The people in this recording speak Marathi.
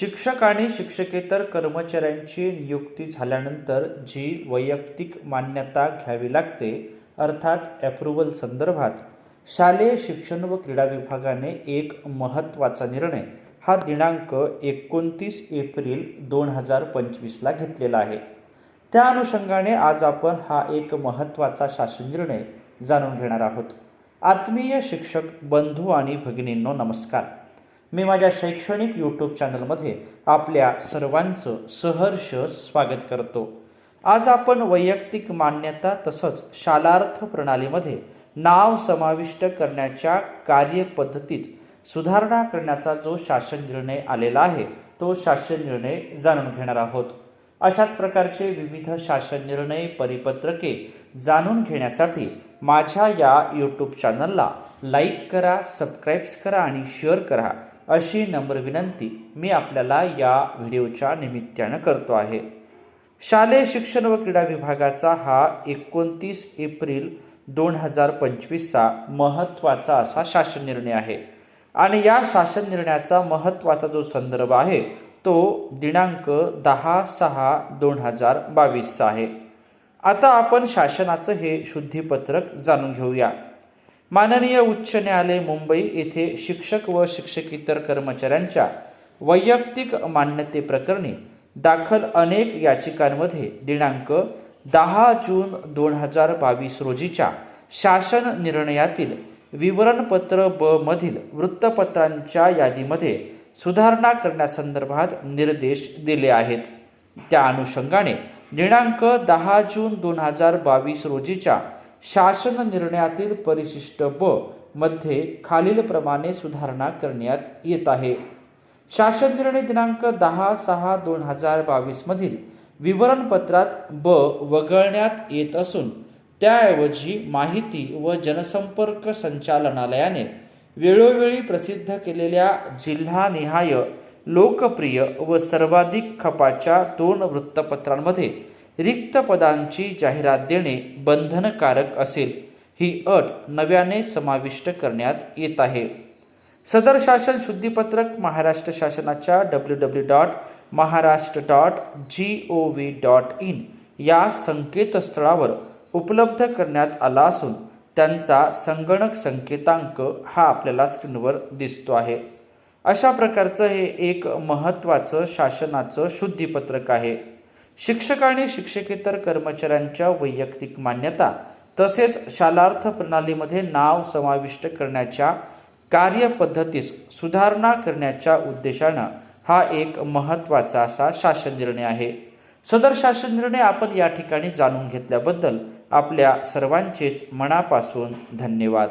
शिक्षक आणि शिक्षकेतर कर्मचाऱ्यांची नियुक्ती झाल्यानंतर जी वैयक्तिक मान्यता घ्यावी लागते अर्थात अप्रुव्हल संदर्भात शालेय शिक्षण व क्रीडा विभागाने एक महत्त्वाचा निर्णय. हा दिनांक एकोणतीस एप्रिल दोन हजार पंचवीसला घेतलेला आहे. त्या अनुषंगाने आज आपण हा एक महत्त्वाचा शासन निर्णय जाणून घेणार आहोत. आत्मीय शिक्षक बंधू आणि भगिनींनो नमस्कार. मी माझ्या शैक्षणिक यूट्यूब चॅनलमध्ये आपल्या सर्वांचं सहर्ष स्वागत करतो. आज आपण वैयक्तिक मान्यता तसंच शालार्थ प्रणालीमध्ये नाव समाविष्ट करण्याच्या कार्यपद्धतीत सुधारणा करण्याचा जो शासन निर्णय आलेला आहे तो शासन निर्णय जाणून घेणार आहोत. अशाच प्रकारचे विविध शासन निर्णय परिपत्रके जाणून घेण्यासाठी माझ्या या यूट्यूब चॅनलला लाईक करा सबस्क्राईब्स करा आणि शेअर करा. अशी नम्र विनंती मी आपल्याला या व्हिडिओच्या निमित्तानं करतो आहे. शालेय शिक्षण व क्रीडा विभागाचा हा एकोणतीस एप्रिल दोन हजार पंचवीसचा महत्त्वाचा असा शासन निर्णय आहे. आणि या शासन निर्णयाचा महत्त्वाचा जो संदर्भ आहे तो दिनांक दहा सहा दोन हजार बावीसचा आहे. आता आपण शासनाचं हे शुद्धीपत्रक जाणून घेऊया. माननीय उच्च न्यायालय मुंबई येथे शिक्षक व शिक्षकेतर कर्मचाऱ्यांच्या वैयक्तिक मान्यतेप्रकरणी दाखल अनेक याचिकांमध्ये दिनांक दहा जून दोन हजार बावीस रोजीच्या शासन निर्णयातील विवरणपत्र ब मधील वृत्तपत्रांच्या यादीमध्ये सुधारणा करण्यासंदर्भात निर्देश दिले आहेत. त्या अनुषंगाने दिनांक दहा जून दोन हजार बावीस रोजीच्या शासन निर्णयातील परिशिष्ट ब मध्ये खालीलप्रमाणे सुधारणा करण्यात येत आहे. शासन निर्णय दिनांक दहा सहा दोन हजार बावीसमधील विवरणपत्रात ब वगळण्यात येत असून त्याऐवजी माहिती व जनसंपर्क संचालनालयाने वेळोवेळी प्रसिद्ध केलेल्या जिल्हानिहाय लोकप्रिय व सर्वाधिक खपाच्या दोन वृत्तपत्रांमध्ये रिक्त पदांची जाहिरात देणे बंधनकारक असेल. ही अट नव्याने समाविष्ट करण्यात येत आहे. सदर शासन शुद्धीपत्रक महाराष्ट्र शासनाच्या W W dot Maharashtra dot G O V dot in या संकेतस्थळावर उपलब्ध करण्यात आला असून त्यांचा संगणक संकेतांक हा आपल्याला स्क्रीनवर दिसतो आहे. अशा प्रकारचं हे एक महत्त्वाचं शासनाचं शुद्धीपत्रक आहे. शिक्षक आणि शिक्षकेतर कर्मचाऱ्यांच्या वैयक्तिक मान्यता तसेच शालार्थ प्रणालीमध्ये नाव समाविष्ट करण्याच्या कार्यपद्धतीस सुधारणा करण्याच्या उद्देशानं हा एक महत्त्वाचा असा शासन निर्णय आहे. सदर शासन निर्णय आपण या ठिकाणी जाणून घेतल्याबद्दल आपल्या सर्वांचेच मनापासून धन्यवाद.